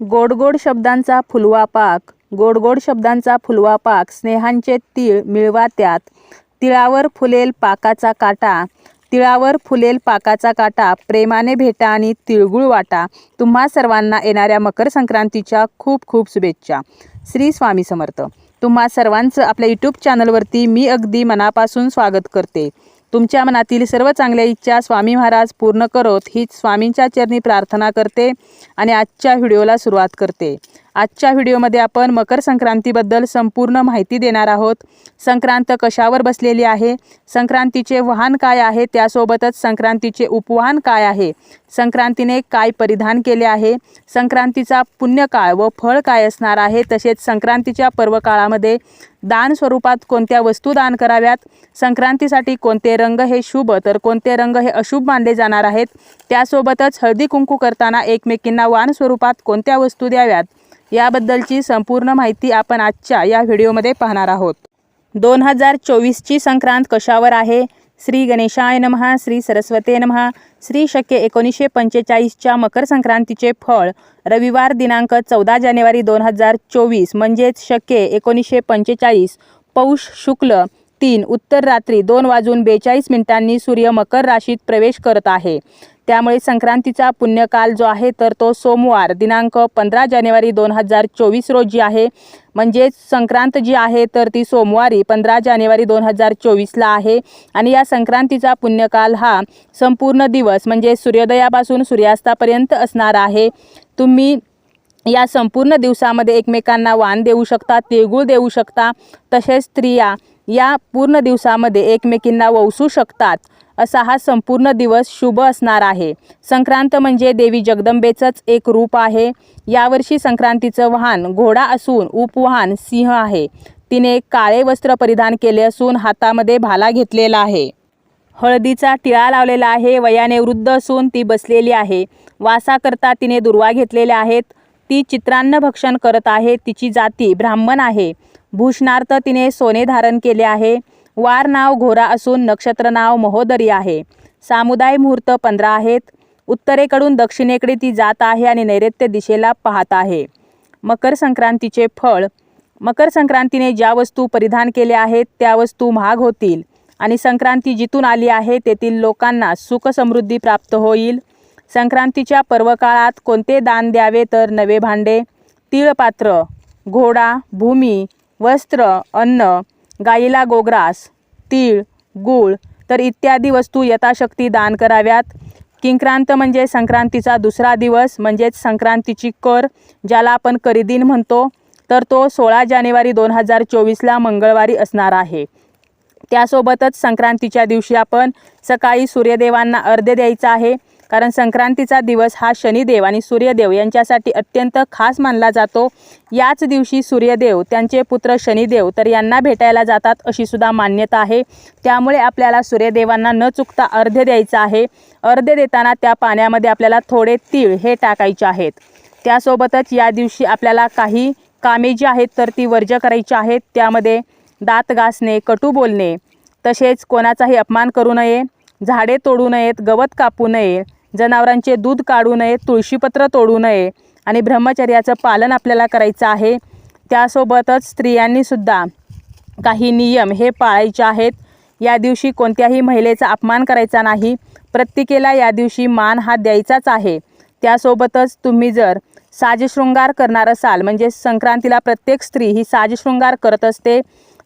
गोड गोड शब्दांचा फुलवा पाक गोड गोड शब्दांचा फुलवा पाक स्नेहांचे तीळ मिळवा त्यात. तिळावर फुलेल पाकाचा काटा तिळावर फुलेल पाकाचा काटा प्रेमाने भेटा आणि तिळगुळ वाटा. तुम्हा सर्वांना येणाऱ्या मकर संक्रांतीच्या खूप खूप शुभेच्छा. श्री स्वामी समर्थ. तुम्हा सर्वांचं आपल्या यूट्यूब चॅनलवरती मी अगदी मनापासून स्वागत करते. तुमच्या मनातील सर्व चांगल्या इच्छा स्वामी महाराज पूर्ण करोत हीच स्वामींच्या चरणी प्रार्थना करते आणि आजच्या व्हिडिओला सुरुवात करते. आजच्या व्हिडिओमध्ये आपण मकर संक्रांतीबद्दल संपूर्ण माहिती देणार आहोत. संक्रांत कशावर बसलेली आहे? संक्रांतीचे वाहन काय आहे? त्यासोबतच संक्रांतीचे उपवाहन काय आहे? संक्रांतीने काय परिधान केले आहे? संक्रांतीचा पुण्यकाळ व फळ काय असणार आहे? तसेच संक्रांतीच्या पर्वकाळामध्ये दान स्वरूपात कोणत्या वस्तू दान कराव्यात? संक्रांतीसाठी कोणते रंग हे शुभ तर कोणते रंग हे अशुभ मानले जाणार आहेत? त्यासोबतच हळदी कुंकू करताना एकमेकींना वाण स्वरूपात कोणत्या वस्तू द्याव्यात? याबद्दलची संपूर्ण माहिती आपण आजच्या या व्हिडिओमध्ये पाहणार आहोत. दोन हजार चोवीसची संक्रांत कशावर आहे? श्री गणेशाय नमहा श्री सरस्वते नमहा श्री शके एकोणीसशे पंचेचाळीसच्या मकर संक्रांतीचे फळ रविवार दिनांक चौदा जानेवारी दोन हजार चोवीस म्हणजेच शके एकोणीसशे पंचेचाळीस पौष शुक्ल तीन उत्तर रात्री दोन वाजून बेचाळीस मिनिटांनी सूर्य मकर राशीत प्रवेश करत आहे. त्यामुळे संक्रांतीचा पुण्यकाल जो आहे तर तो सोमवार दिनांक पंधरा जानेवारी दोन हजार चोवीस रोजी आहे. म्हणजेच संक्रांत जी आहे तर ती सोमवारी पंधरा जानेवारी दोन हजार चोवीसला आहे. आणि या संक्रांतीचा पुण्यकाल हा संपूर्ण दिवस म्हणजे सूर्योदयापासून सूर्यास्तापर्यंत असणार आहे. तुम्ही या संपूर्ण दिवसामध्ये एकमेकांना वाण देऊ शकता तिळगुळ देऊ शकता. तसेच स्त्रिया या पूर्ण दिवसामध्ये एकमेकींना वसू शकतात. असा हा संपूर्ण दिवस शुभ असणार आहे. संक्रांत म्हणजे देवी जगदंबेचंच एक रूप आहे. यावर्षी संक्रांतीचं वाहन घोडा असून उपवाहन सिंह आहे. तिने काळे वस्त्र परिधान केले असून हातामध्ये भाला घेतलेला आहे. हळदीचा टिळा लावलेला आहे. वयाने वृद्ध असून ती बसलेली आहे. वासाकरता तिने दुर्वा घेतलेल्या आहेत. ती चित्रान्न भक्षण करत आहे. तिची जाती ब्राह्मण आहे. भूषणार्थ तिने सोने धारण केले आहे. वार नाव घोरा असून नक्षत्र नाव महोदरी आहे. सामुदाय मुहूर्त पंधरा आहेत. उत्तरेकडून दक्षिणेकडे ती जात आहे आणि नैऋत्य दिशेला पाहत आहे. मकर संक्रांतीचे फळ. मकर संक्रांतीने ज्या वस्तू परिधान केल्या आहेत त्या वस्तू महाग होतील आणि संक्रांती जिथून आली आहे तेथील लोकांना सुखसमृद्धी प्राप्त होईल. संक्रांतीच्या पर्वकाळात कोणते दान द्यावे तर नवे भांडे तिळपात्र घोडा भूमी वस्त्र अन्न गाईला गोग्रास तीळ गूळ तर इत्यादी वस्तू यथाशक्ती दान कराव्यात. किंक्रांत म्हणजे संक्रांतीचा दुसरा दिवस म्हणजेच संक्रांतीची कर ज्याला आपण करीदिन म्हणतो तर तो सोळा जानेवारी दोन हजार चोवीसला मंगळवारी असणार आहे. त्यासोबतच संक्रांतीच्या दिवशी आपण सकाळी सूर्यदेवांना अर्ध्य द्यायचा आहे. कारण संक्रांतीचा दिवस हा शनिदेव आणि सूर्यदेव यांच्यासाठी अत्यंत खास मानला जातो. याच दिवशी सूर्यदेव त्यांचे पुत्र शनिदेव तर यांना भेटायला जातात अशी सुद्धा मान्यता आहे. त्यामुळे आपल्याला सूर्यदेवांना न चुकता अर्ध द्यायचं आहे. अर्ध देताना त्या पाण्यामध्ये आपल्याला थोडे तीळ हे टाकायचे आहेत. त्यासोबतच या दिवशी आपल्याला काही कामे जी आहेत तर ती वर्ज करायची आहेत. त्यामध्ये दात घासणे कटू बोलणे तसेच कोणाचाही अपमान करू नये झाडे तोडू नयेत गवत कापू नये जनावरांचे दूध काढू नये तुळशीपत्र तोडू नये आणि ब्रह्मचर्याचं पालन आपल्याला करायचं आहे. त्यासोबतच स्त्रियांनीसुद्धा काही नियम हे पाळायचे आहेत. या दिवशी कोणत्याही महिलेचा अपमान करायचा नाही. प्रत्येकेला या दिवशी मान हा द्यायचाच आहे. त्यासोबतच तुम्ही जर साजशृंगार करणार असाल म्हणजे संक्रांतीला प्रत्येक स्त्री ही साजशृंगार करत असते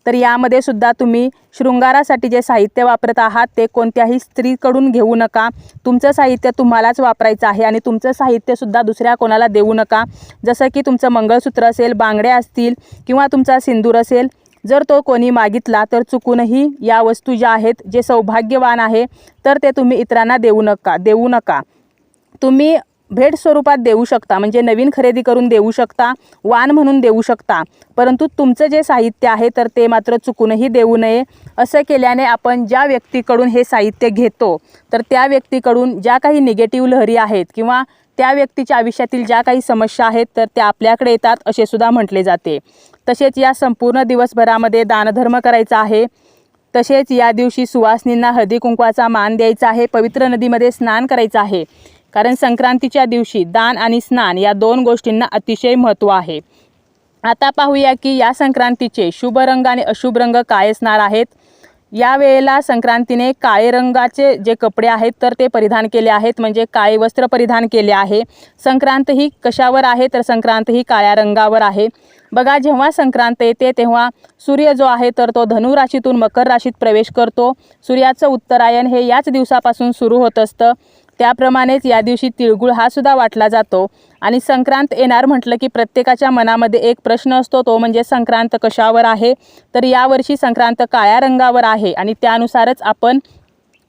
तर यामध्ये सुद्धा तुम्ही शृंगारासाठी जे साहित्य वापरत आहात ते कोणत्याही स्त्रीकडून घेऊ नका. तुमचं साहित्य तुम्हालाच वापरायचं आहे आणि तुमचं साहित्यसुद्धा दुसऱ्या कोणाला देऊ नका. जसं की तुमचं मंगळसूत्र असेल बांगड्या असतील किंवा तुमचा सिंदूर असेल जर तो कोणी मागितला तर चुकूनही या वस्तू ज्या आहेत जे सौभाग्यवान आहे तर ते तुम्ही इतरांना देऊ नका देऊ नका. तुम्ही भेट स्वरूपात देऊ शकता. म्हणजे नवीन खरेदी करून देऊ शकता वाण म्हणून देऊ शकता. परंतु तुमचं जे साहित्य आहे तर ते मात्र चुकूनही देऊ नये. असं केल्याने आपण ज्या व्यक्तीकडून हे साहित्य घेतो तर त्या व्यक्तीकडून ज्या काही निगेटिव्ह लहरी आहेत किंवा त्या व्यक्तीच्या आयुष्यातील ज्या काही समस्या आहेत तर त्या आपल्याकडे येतात असे सुद्धा म्हटले जाते. तसेच या संपूर्ण दिवसभरामध्ये दानधर्म करायचा आहे. तसेच या दिवशी सुवासिनींना हळदी कुंकवाचा मान द्यायचा आहे. पवित्र नदीमध्ये स्नान करायचं आहे. कारण संक्रांतीच्या दिवशी दान आणि स्नान या दोन गोष्टींना अतिशय महत्त्व आहे. आता पाहूया की या संक्रांतीचे शुभ रंग आणि अशुभ रंग काय असणार आहेत? या वेळेला संक्रांतीने काळे रंगाचे जे कपडे आहेत तर ते परिधान केले आहेत. म्हणजे काळे वस्त्र परिधान केले आहे. संक्रांत ही कशावर आहे? तर संक्रांत ही काळ्या रंगावर आहे. बघा जेव्हा संक्रांत येते तेव्हा सूर्य जो आहे तर तो धनु राशीतून मकर राशीत प्रवेश करतो. सूर्याचं उत्तरायण हे याच दिवसापासून सुरू होत असतं. त्याप्रमाणेच या दिवशी तिळगुळ हा सुद्धा वाटला जातो. आणि संक्रांत येणार म्हटलं की प्रत्येकाच्या मनामध्ये एक प्रश्न असतो तो म्हणजे संक्रांत कशावर आहे? तर यावर्षी संक्रांत काळ्या रंगावर आहे आणि त्यानुसारच आपण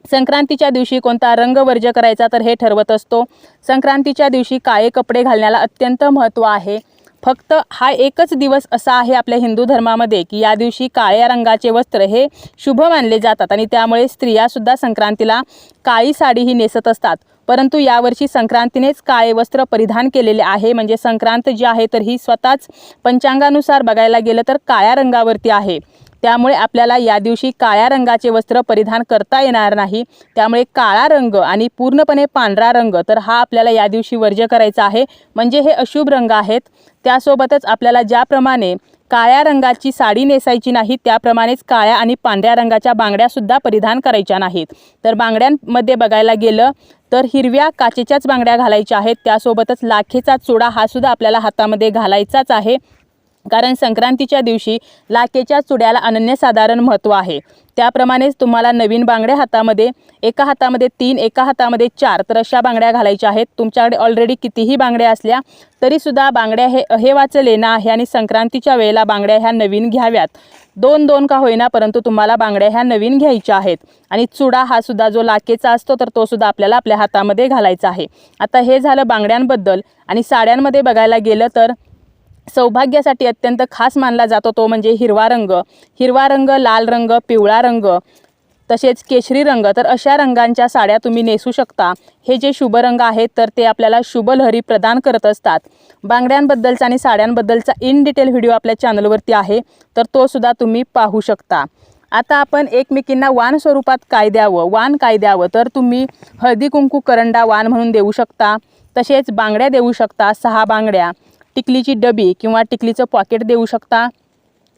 संक्रांतीच्या दिवशी कोणता रंग वर्ज करायचा तर हे ठरवत असतो. संक्रांतीच्या दिवशी काळे कपडे घालण्याला अत्यंत महत्त्व आहे. फक्त हा एकच दिवस असा आहे आपल्या हिंदू धर्मामध्ये की या दिवशी काळ्या रंगाचे वस्त्र हे शुभ मानले जातात आणि त्यामुळे स्त्रियासुद्धा संक्रांतीला काळी साडी ही नेसत असतात. परंतु यावर्षी संक्रांतीनेच काळे वस्त्र परिधान केलेले आहे. म्हणजे संक्रांत जी आहे तर ही स्वतःच पंचांगानुसार बघायला गेलं तर काळ्या रंगावरती आहे. त्यामुळे आपल्याला या दिवशी काळ्या रंगाचे वस्त्र परिधान करता येणार नाही. त्यामुळे काळा रंग आणि पूर्णपणे पांढरा रंग तर हा आपल्याला या दिवशी वर्ज्य करायचा आहे. म्हणजे हे अशुभ रंग आहेत. त्यासोबतच आपल्याला ज्याप्रमाणे काळ्या रंगाची साडी नेसायची नाही त्याप्रमाणेच काळ्या आणि पांढऱ्या रंगाच्या बांगड्यासुद्धा परिधान करायच्या नाहीत. तर बांगड्यांमध्ये बघायला गेलं तर हिरव्या काचेच्याच बांगड्या घालायच्या आहेत. त्यासोबतच लाखेचा चुडा हा सुद्धा आपल्याला हातामध्ये घालायचाच आहे. कारण संक्रांतीच्या दिवशी लाखेच्या चुड्याला अनन्यसाधारण महत्त्व आहे. त्याप्रमाणेच तुम्हाला नवीन बांगड्या हातामध्ये एका हातामध्ये तीन एका हातामध्ये चार तर अशा बांगड्या घालायच्या आहेत. तुमच्याकडे ऑलरेडी कितीही बांगड्या असल्या तरीसुद्धा बांगड्या हे अहेवाचं लेणं आहे आणि संक्रांतीच्या वेळेला बांगड्या ह्या नवीन घ्याव्यात. दोन दोन का होईना परंतु तुम्हाला बांगड्या ह्या नवीन घ्यायच्या आहेत. आणि चुडा हा सुद्धा जो लाकेचा असतो तर तो सुद्धा आपल्याला आपल्या हातामध्ये घालायचा आहे. आता हे झालं बांगड्यांबद्दल. आणि साड्यांमध्ये बघायला गेलं तर सौभाग्यासाठी अत्यंत खास मानला जातो तो म्हणजे हिरवा रंग. हिरवा रंग लाल रंग पिवळा रंग तसेच केशरी रंग. तर अशा रंगांच्या साड्या तुम्ही नेसू शकता. हे जे शुभ रंग आहेत तर ते आपल्याला शुभ लहरी प्रदान करत असतात. बांगड्यांबद्दलचा आणि साड्यांबद्दलचा इन डिटेल व्हिडिओ आपल्या चॅनलवरती आहे तर तो सुद्धा तुम्ही पाहू शकता. आता आपण एकमेकींना वाण स्वरूपात काय द्यावं? वाण काय द्यावं? तर तुम्ही हळदी कुंकू करंडा वाण म्हणून देऊ शकता. तसेच बांगड्या देऊ शकता सहा बांगड्या. टिकलीची डबी किंवा टिकलीचं पॉकेट देऊ शकता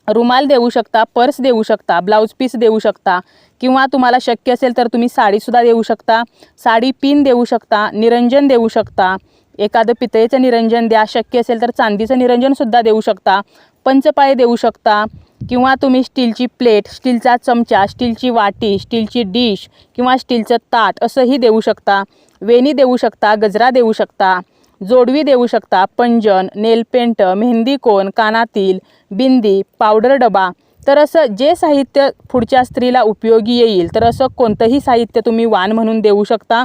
रुमाल देऊ शकता पर्स देऊ शकता ब्लाऊज पीस देऊ शकता किंवा तुम्हाला शक्य असेल तर तुम्ही साडीसुद्धा देऊ शकता साडी पिन देऊ शकता निरंजन देऊ शकता एखादं पितळेचं निरंजन द्या शक्य असेल तर चांदीचं निरंजनसुद्धा देऊ शकता पंचपाळे देऊ शकता किंवा तुम्ही स्टीलची प्लेट स्टीलचा चमचा स्टीलची वाटी स्टीलची डिश किंवा स्टीलचं ताट असंही देऊ शकता वेणी देऊ शकता गजरा देऊ शकता. जोडवी देऊ शकता पंजन नेलपेंट मेहंदी कोन कानातील बिंदी पावडर डबा. तर असं जे साहित्य पुढच्या स्त्रीला उपयोगी येईल तर असं कोणतंही साहित्य तुम्ही वाण म्हणून देऊ शकता.